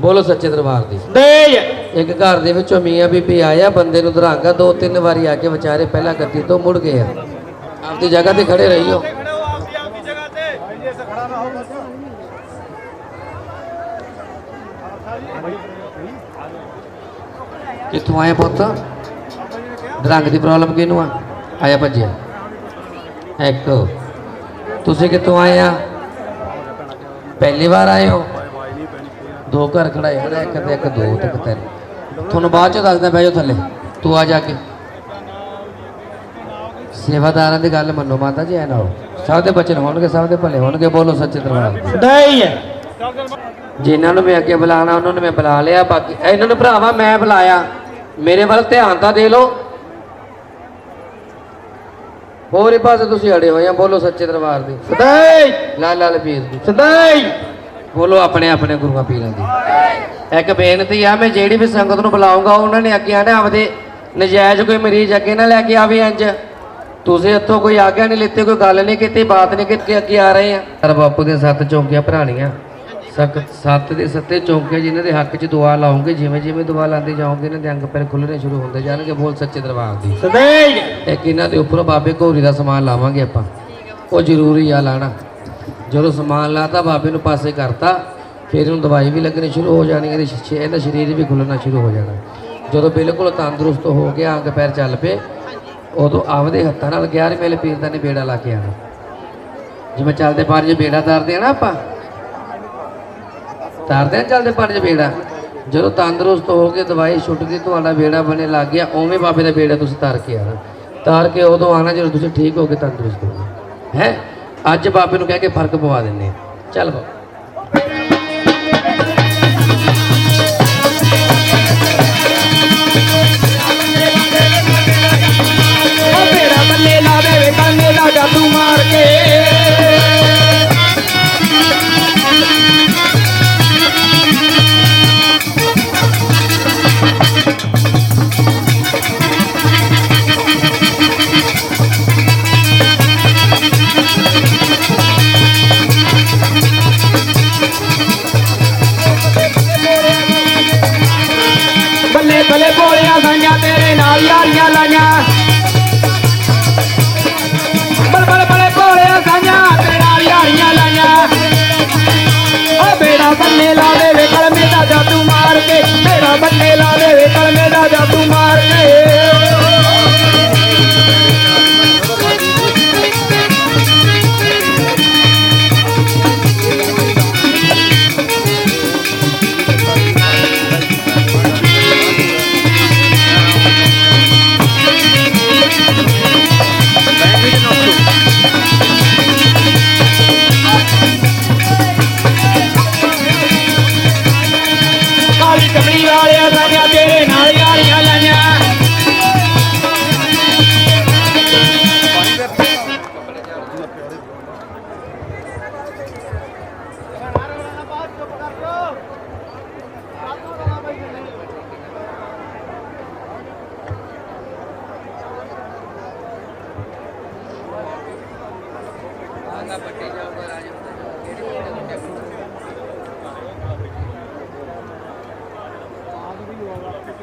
ਬੋਲੋ ਸੱਚੇ ਦਰਬਾਰ ਦੀ। ਦੇਜ। ਇੱਕ ਘਰ ਦੇ ਵਿੱਚੋਂ ਮੀਆਂ ਬੀਬੀ ਆਇਆ ਬੰਦੇ ਨੂੰ ਦਰਾਂਗਾ ਦੋ ਤਿੰਨ ਵਾਰੀ ਆ ਕੇ ਵਿਚਾਰੇ ਪਹਿਲਾਂ ਗੱਡੀ ਤੋਂ ਮੁੜ ਗਏ ਆ। ਆਪਦੀ ਜਗ੍ਹਾ ਤੇ ਖੜੇ ਰਹੀਓ ਕਿੱਥੋਂ ਆਇਆ ਪੁੱਤ? ਦਰੰਗ ਦੀ ਪ੍ਰੋਬਲਮ ਕਿਹਨੂੰ ਆ? ਆਇਆ ਭੱਜਿਆ। ਇੱਕ। ਤੁਸੀਂ ਕਿੱਥੋਂ ਆਏ ਆ? ਪਹਿਲੀ ਵਾਰ ਆਏ ਹੋ? ਦੋ ਘਰ ਖੜਾਏ ਖੜਾ ਇੱਕ ਤੇ ਇੱਕ ਦੋ ਤੇ ਇੱਕ ਤਿੰਨ। ਤੁਹਾਨੂੰ ਬਾਅਦ ਚ ਦੱਸਦਾ ਬਹਿ ਜਾਓ ਥੱਲੇ। ਤੂੰ ਆ ਜਾ ਕੇ। ਸੇਵਾਦਾਰਾਂ ਦੀ ਗੱਲ ਮੰਨੋ ਮਾਤਾ ਜੀ ਐ ਨਾ ਹੋ ਸਭ ਦੇ ਬਚਨ ਹੋਣਗੇ ਸਭ ਦੇ ਭਲੇ ਹੋਣਗੇ ਬੋਲੋ ਸੱਚੇ ਦਰਬਾਰ। ਦੇਜ ਜਿਨ੍ਹਾਂ ਨੂੰ ਮੈਂ ਅੱਗੇ ਬੁਲਾਣਾ ਉਹਨਾਂ ਨੂੰ ਮੈਂ ਬੁਲਾ ਲਿਆ। ਬਾਕੀ ਇਹਨਾਂ ਨੂੰ ਭਰਾਵਾ ਮੈਂ ਬੁਲਾਇਆ। ਮੇਰੇ ਵੱਲ ਧਿਆਨ ਤਾਂ ਦੇ ਲਓ। ਹੋਰ ਹੀ ਪਾਸੇ ਤੁਸੀਂ ਅੜੇ ਹੋਏ ਆ ਬੋਲੋ ਸੱਚੇ ਦਰਬਾਰ ਦੀ। ਦੇਜ ਲਾਲ ਲਾਲ ਪੀਰ ਦੀ ਦੇਜ ਬੋਲੋ ਆਪਣੇ ਆਪਣੇ ਗੁਰੂਆਂ ਪੀਰਾਂ ਦੀ। ਇੱਕ ਬੇਨਤੀ ਆ ਮੈਂ ਜਿਹੜੀ ਵੀ ਸੰਗਤ ਨੂੰ ਬੁਲਾਉਂਗਾ ਉਹਨਾਂ ਨੇ ਅੱਗੇ ਆਣਾ ਆਪਦੇ ਨਜਾਇਜ਼ ਕੋਈ ਮਰੀਜ਼ ਅੱਗੇ ਨਾ ਲੈ ਕੇ ਆਵੇ ਇੰਜ। ਤੁਸੀਂ ਇੱਥੋਂ ਕੋਈ ਆਗਿਆ ਨਹੀਂ ਲਿੱਤੇ ਕੋਈ ਗੱਲ ਨਹੀਂ ਕੀਤੀ ਬਾਤ ਨਹੀਂ ਕੀਤੀ ਅੱਗੇ ਆ ਰਹੇ ਆ। ਹਰ ਬਾਪੂ ਦੇ ਸੱਤ ਚੌਂਕੀਆਂ ਭਰਾਣੀਆਂ। ਸੱਤ ਸੱਤ ਦੇ ਸੱਤੇ ਚੌਂਕੀਆਂ ਜਿਨ੍ਹਾਂ ਦੇ ਹੱਕ 'ਚ ਦੁਆ ਲਾਉਂਗੇ ਜਿਵੇਂ ਜਿਵੇਂ ਦੁਆ ਲਾਉਂਦੇ ਜਾਓਗੇ ਇਹਨਾਂ ਦੇ ਅੰਗ ਪੈਰ ਖੁੱਲਣੇ ਸ਼ੁਰੂ ਹੁੰਦੇ ਜਾਣਗੇ ਬੋਲ ਸੱਚੇ ਦਰਬਾਰ ਦੀ। ਦੇਜ ਇੱਕ ਇਹਨਾਂ ਦੇ ਉੱਪਰੋਂ ਬਾਬੇ ਘੋਰੀ ਦਾ ਸਮਾਨ ਲਾਵਾਂਗੇ ਆਪਾਂ। ਉਹ ਜ਼ਰੂਰੀ ਆ ਲਾਣਾ। ਜਦੋਂ ਸਮਾਨ ਲਾਤਾ, ਬਾਬੇ ਨੂੰ ਪਾਸੇ ਕਰਤਾ, ਫਿਰ ਇਹਨੂੰ ਦਵਾਈ ਵੀ ਲੱਗਣੀ ਸ਼ੁਰੂ ਹੋ ਜਾਣੀ, ਇਹਦੇ ਸ਼- ਇਹਦਾ ਸਰੀਰ ਵੀ ਖੁੱਲਣਾ ਸ਼ੁਰੂ ਹੋ ਜਾਣਾ। ਜਦੋਂ ਬਿਲਕੁਲ ਤੰਦਰੁਸਤ ਹੋ ਗਿਆ ਅੰਗ ਪੈਰ ਚੱਲ ਪਏ, ਉਦੋਂ ਆਪਦੇ ਹੱਥਾਂ ਨਾਲ 11 ਮੇਲੇ ਪੀਰ ਦਾ ਨੇ ਬੇੜਾ ਲਾ ਕੇ ਆਣਾ ਜਿਵੇਂ ਚੱਲਦੇ ਪਾਰ ਜੇ ਬੇੜਾ ਤਾਰਦੇ ਆ ਨਾ ਆਪਾਂ। ਤਾਰਦੇ ਆ ਚੱਲਦੇ ਪਾਰ ਜੇ ਬੇੜਾ। ਜਦੋਂ ਤੰਦਰੁਸਤ ਹੋ ਕੇ ਦਵਾਈ ਛੁੱਟ ਗਈ, ਤੁਹਾਡਾ ਬੇੜਾ ਬਣੇ ਲੱਗ ਗਿਆ, ਉਵੇਂ ਬਾਬੇ ਦਾ ਬੇੜਾ ਤੁਸੀਂ ਤਾਰ ਕੇ ਆਣਾ। ਤਾਰ ਕੇ ਉਦੋਂ ਆਣਾ ਜਦੋਂ ਤੁਸੀਂ ਠੀਕ ਹੋ ਕੇ ਤੰਦਰੁਸਤ ਹੋ ਗਏ। ਹੈ? ਅੱਜ ਬਾਬੇ ਨੂੰ ਕਹਿ ਕੇ ਫ਼ਰਕ ਪਵਾ ਦਿੰਨੇ ਆ ਚੱਲ ਬਾਬਾ।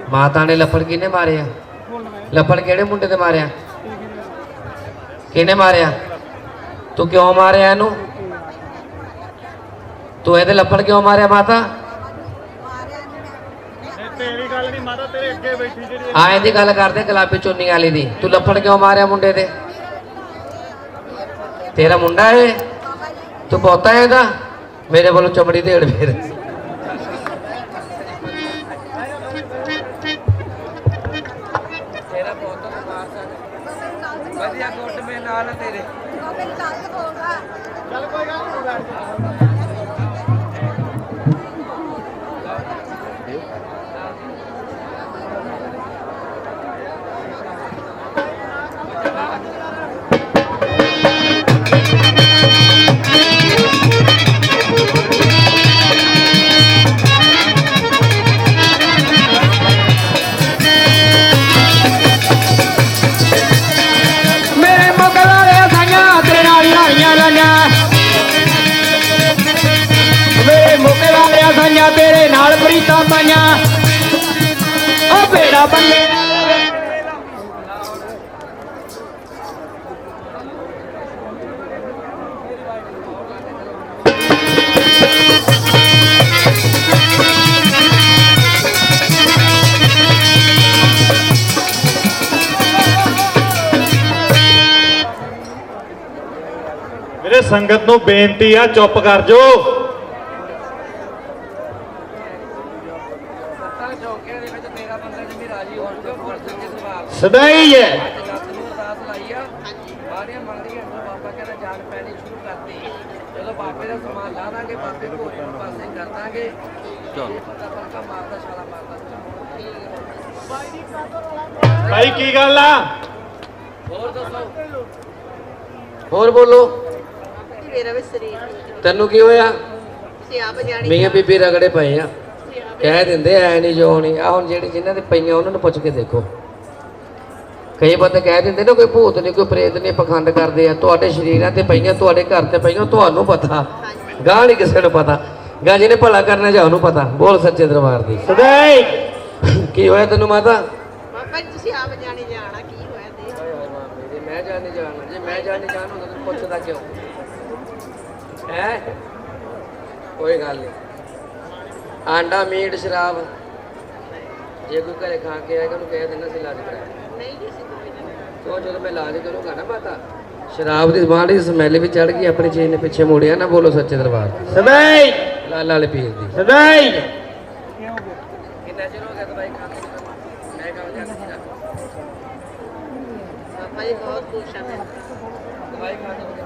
ਮਾਤਾ ਨੇ ਲੱਫੜ ਕਿਹਨੇ ਮਾਰਿਆ ਲੱਫੜ ਕਿਹੜੇ ਮੁੰਡੇ ਤੇ ਮਾਰਿਆ? ਕਿਹਨੇ ਮਾਰਿਆ? ਤੂੰ ਕਿਉਂ ਮਾਰਿਆ ਇਹਨੂੰ? ਤੂੰ ਇਹਦੇ ਲੱਫੜ ਕਿਉਂ ਮਾਰਿਆ ਮਾਤਾ? ਤੇਰੀ ਗੱਲ ਨਹੀਂ ਮਾਤਾ ਤੇਰੇ ਅੱਗੇ ਬੈਠੀ ਜਿਹੜੀ ਆ ਇਹਦੀ ਗੱਲ ਕਰਦੇ ਗੁਲਾਬੀ ਚੁੰਨੀ ਵਾਲੀ ਦੀ। ਤੂੰ ਲੱਫੜ ਕਿਉਂ ਮਾਰਿਆ ਮੁੰਡੇ ਤੇ? ਤੇਰਾ ਮੁੰਡਾ ਇਹ ਤੂੰ ਪੋਤਾ ਹੈ ਇਹਦਾ ਮੇਰੇ ਵੱਲੋਂ ਚਮੜੀ ਢੇੜ ਫੇਰ। ਵਧੀਆ ਗੁੱਟ ਮੇ ਨਾਲ ਤੇਰੇ। ਚੱਲ ਕੋਈ ਗੱਲ ਨਹੀਂ ਕਰਤੂਤਾਂ ਪਾਈਆਂ ਓ ਬੇੜਾ ਬੰਨੇ ਮੇਰੇ ਸੰਗਤ ਨੂੰ ਬੇਨਤੀ ਆ ਚੁੱਪ ਕਰ ਜੋ ਚੌਂਕਿਆਂ ਦੇ ਵਿੱਚ ਤੇਰਾ ਬੰਦਾ ਜਿਵੇਂ ਰਾਜੀ ਹੋਣ ਤੋਂ ਫਰਜ਼ ਕੇ ਸਵਾਲ ਸਦਾਈ ਹੈ ਜੱਤ ਨੂੰ ਅਰਦਾਸ ਲਾਈ ਆ ਬਾਹਰੀਆਂ ਮੰਗਦੀਆਂ ਨੂੰ ਬਾਬਾ ਕਹਿੰਦਾ ਜਾਨ ਪੈਣੀ ਸ਼ੁਰੂ ਕਰਤੀ ਜਦੋਂ ਬਾਬੇ ਦਾ ਸਮਾਨ ਲਾ ਦਾਂਗੇ ਬਾਬੇ ਘੋੜੇ ਨੂੰ ਪਾਸੇ ਕਰ ਦਾਂਗੇ। ਚਲੋ। ਮਾਰਦਾ ਭਾਈ ਕੀ ਗੱਲ ਆ? ਹੋਰ ਦੱਸੋ। ਹੋਰ ਬੋਲੋ। ਤੈਨੂੰ ਕੀ ਹੋਇਆ? ਤੁਸੀਂ ਆਪ ਜਾਣੀ ਮੀਆਂ ਬੀਬੀ ਰਗੜੇ ਪਏ ਆ। ਕਹਿ ਦਿੰਦੇ ਐ ਨਹੀਂ ਜੋ ਨਹੀਂ ਆ ਹੁਣ ਜਿਹੜੀ ਜਿਨ੍ਹਾਂ ਦੇ ਪਈਆਂ ਉਹਨਾਂ ਨੂੰ ਪੁੱਛ ਕੇ ਦੇਖੋ। ਕਈ ਬੰਦੇ ਕਹਿ ਦਿੰਦੇ ਨੇ ਕੋਈ ਭੂਤ ਨਹੀਂ ਕੋਈ ਪ੍ਰੇਤ ਨਹੀਂ ਪਖੰਡ ਕਰਦੇ ਆ ਤੁਹਾਡੇ ਸ਼ਰੀਰਾਂ ਤੇ ਪਈਆਂ ਤੁਹਾਡੇ ਘਰ ਤੇ ਪਈਆਂ ਤੁਹਾਨੂੰ ਪਤਾ। ਗਾਹ ਨਹੀਂ ਕਿਸੇ ਨੂੰ ਪਤਾ। ਗਾਹ ਜਿਹਨੇ ਭਲਾ ਕਰਨਾ ਜਾ ਉਹਨੂੰ ਪਤਾ। ਬੋਲ ਸੱਚੇ ਦਰਬਾਰ ਦੀ। ਸਦਾਈ! ਕੀ ਹੋਇਆ ਤੈਨੂੰ ਮਾਤਾ? ਬਾਬਾ ਜੀ ਤੁਸੀਂ ਆਪ ਜਾਣੀ ਜਾਣਾ ਕੀ ਹੋਇਆ ਦੇ ਜੇ ਮੈਂ ਜਾਣੇ ਜਾਣਾ। ਜੇ ਮੈਂ ਜਾਣੇ ਜਾਣ ਹੁੰਦਾ ਤੈਨੂੰ ਪੁੱਛਦਾ ਕਿਉਂ? ਹੈ? ਕੋਈ ਗੱਲ ਨਹੀਂ ਆਂਡਾ ਮੀਟ ਸ਼ਰਾਬ। ਜੇ ਕੋਈ ਘਰੇ ਖਾ ਕੇ ਆਏਗਾ ਉਹਨੂੰ ਕਹਿ ਦੇਣਾ ਸੀ ਇਲਾਜ ਕਰਾ ਨਹੀਂ ਜੀ ਸੀ ਜਦੋਂ ਮੈਂ ਇਲਾਜ ਕਰੂੰਗਾ ਨਾ ਮਾਤਾ। ਸ਼ਰਾਬ ਦੀ ਬਾਂਹ ਦੀ ਸਮੈਲ ਵੀ ਚੜ ਗਈ ਆਪਣੀ ਚੀਜ਼ ਨੇ ਪਿੱਛੇ ਮੁੜਿਆ ਨਾ ਬੋਲੋ ਸੱਚੇ ਦਰਬਾਰ ਸਦਾਈ ਲਾਲ ਵਾਲੇ ਪੀਰ ਦੀ। ਸਦਾਈ ਕਿੰਨਾ ਚਿਰ ਹੋ ਗਿਆ ਦਵਾਈ ਖਾਂਦੇ ਨੂੰ? ਮੈਂ ਕਹਾਂ ਜਾ ਬਹੁਤ ਖੁਸ਼ ਮੈਂ। ਦਵਾਈ ਖਾਂਦੇ ਨੂੰ ਹੋ ਗਿਆ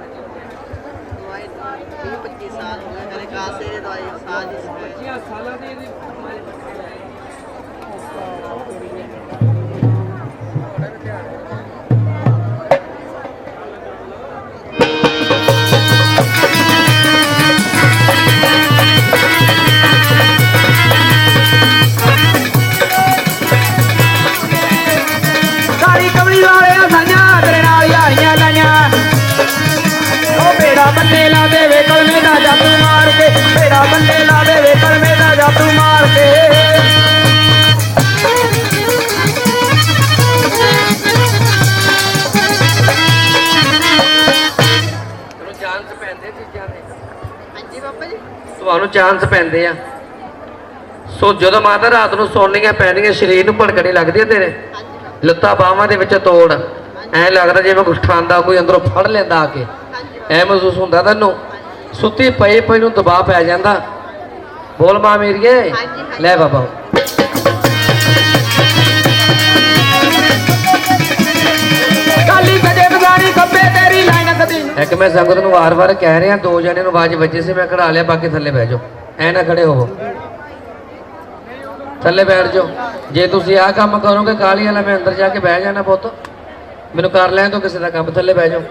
ਦਵਾਈ 20 25 ਸਾਲ ਹੋ ਗਏ ਕਦੇ ਕਾਸੇ ਦੀ ਦਵਾਈ ਸਾਹ ਦੀ ਸਿਖਾਈ 25 ਸਾਲਾਂ ਦੀ ਇਹਦੀ ਕਾਲੀ ਲਾ ਦੇਵੇ ਜਾਦੂ ਮਾਰ ਕੇ। ਤੁਹਾਨੂੰ ਚਾਂਸ ਪੈਂਦੇ ਚੀਜ਼ਾਂ ਦੇ। ਹਾਂਜੀ ਬਾਬਾ ਜੀ। ਤੁਹਾਨੂੰ ਚਾਂਸ ਪੈਂਦੇ ਆ। ਸੋ ਜਦੋਂ ਮਾਤਾ ਰਾਤ ਨੂੰ ਸੌਣੀਆਂ ਪੈਣੀਆਂ ਸਰੀਰ ਨੂੰ ਭੜਕਣੀ ਲੱਗਦੀ ਆ ਤੇਰੇ। ਲੱਤਾਂ ਬਾਹਾਂ ਦੇ ਵਿੱਚ ਤੋੜ। ਐ ਲੱਗਦਾ ਜਿਵੇਂ ਕੁਛ ਖਾਂਦਾ ਕੋਈ ਅੰਦਰੋਂ ਫੜ ਲੈਂਦਾ ਆ ਕੇ। ਐ ਮਹਿਸੂਸ ਹੁੰਦਾ ਤੈਨੂੰ। ਸੁੱਤੀ ਪਈ ਪਈ ਨੂੰ ਦਬਾਅ ਪੈ ਜਾਂਦਾ। ਬੋਲ ਮਾਂ ਮੇਰੀਏ। ਲੈ ਬਾਬਾ। ਇੱਕ ਮੈਂ ਸੰਗਤ ਨੂੰ ਵਾਰ-ਵਾਰ ਕਹਿ ਰਿਹਾ ਦੋ ਜਣੇ ਨੂੰ ਆਵਾਜ਼ ਵੱਜੀ ਸੀ ਮੈਂ ਖੜਾ ਲਿਆ ਬਾਕੀ ਥੱਲੇ ਬਹਿ ਜਾਓ। ਐ ਨਾ ਖੜੇ ਹੋਵੋ। ਥੱਲੇ ਬੈਠ ਜਾਓ। ਜੇ ਤੁਸੀਂ ਆਹ ਕੰਮ ਕਰੋਗੇ ਕਾਲੀ ਵਾਲਾ ਮੈਂ ਅੰਦਰ ਜਾ ਕੇ ਬਹਿ ਜਾਣਾ ਪੁੱਤ। ਮੈਨੂੰ ਕਰ ਲੈਣ ਤੋਂ ਕਿਸੇ ਦਾ ਕੰਮ ਥੱਲੇ ਬਹਿ ਜਾਓ।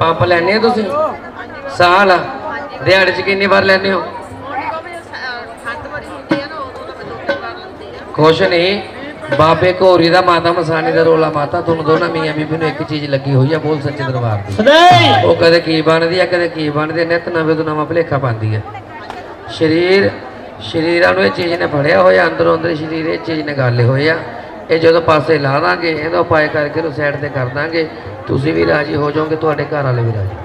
ਪੰਪ ਲੈਣੇ ਆ ਤੁਸੀਂ? ਸਾਲ ਦਿਹਾੜੀ ਚ ਕਿੰਨੀ ਵਾਰ ਲੈਣੇ ਹੋ? ਉਹਨੇ ਬਾਬਾ ਜੀ ਸ- ਠੰਡ ਬੜੀ ਹੁੰਦੀ ਆ ਨਾ ਉਦੋਂ ਤਾਂ ਮੈਂ ਦੋ ਤਿੰਨ ਵਾਰ ਲੈਂਦੀ ਆ ਕੁਛ ਨਹੀਂ। ਬਾਬੇ ਘੋਰੀ ਦਾ ਮਾਤਾ ਮਸਾਨੀ ਦਾ ਰੋਲਾ ਮਾਤਾ। ਤੁਹਾਨੂੰ ਦੋਨਾਂ ਮੀਆਂ ਬੀਬੀ ਨੂੰ ਇੱਕ ਚੀਜ਼ ਲੱਗੀ ਹੋਈ ਆ ਬੋਲ ਸੱਚੇ ਦਰਬਾਰ ਦੀ। ਸਦਾਈ! ਉਹ ਕਦੇ ਕੀ ਬਣਦੀ ਆ ਕਦੇ ਕੀ ਬਣਦੀ ਨਿਤ ਨਵੇਂ ਤੋਂ ਨਵਾਂ ਭਲੇਖਾ ਪਾਉਂਦੀ ਆ। ਸਰੀਰ ਸ਼ਰੀਰਾਂ ਨੂੰ ਇਹ ਚੀਜ਼ ਨੇ ਫੜਿਆ ਹੋਇਆ ਅੰਦਰੋਂ ਅੰਦਰ ਸਰੀਰ ਇਹ ਚੀਜ਼ ਨੇ ਗਾਲੇ ਹੋਏ ਆ। ਇਹ ਜਦੋਂ ਪਾਸੇ ਲਾ ਦਾਂਗੇ ਇਹਦਾ ਉਪਾਅ ਕਰਕੇ ਇਹਨੂੰ ਸਾਈਡ ਤੇ ਕਰ ਦਾਂਗੇ ਤੁਸੀਂ ਵੀ ਰਾਜੀ ਹੋ ਜਾਓਗੇ ਤੁਹਾਡੇ ਘਰ ਵਾਲੇ ਵੀ ਰਾਜੀ।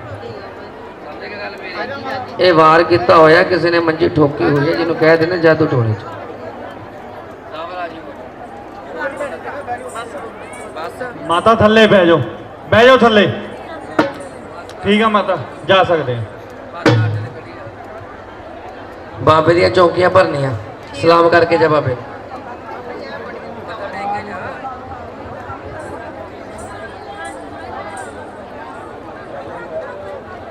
ਇਹ ਵਾਰ ਕੀਤਾ ਹੋਇਆ ਕਿਸੇ ਨੇ ਮੰਜੀ ਠੋਕੀ ਹੋਈ ਹੈ ਜਿਹਨੂੰ ਕਹਿ ਦਿੰਦੇ ਜਾਦੂ ਟੋਣੇ ਚ। ਮਾਤਾ ਥੱਲੇ ਬਹਿ ਜਾਓ ਬਹਿ ਜਾਓ ਥੱਲੇ। ਠੀਕ ਆ ਮਾਤਾ ਜਾ ਸਕਦੇ ਆ। ਬਾਬੇ ਦੀਆਂ ਚੌਕੀਆਂ ਭਰਨੀਆਂ। ਸਲਾਮ ਕਰਕੇ ਜਾ ਬਾਬੇ।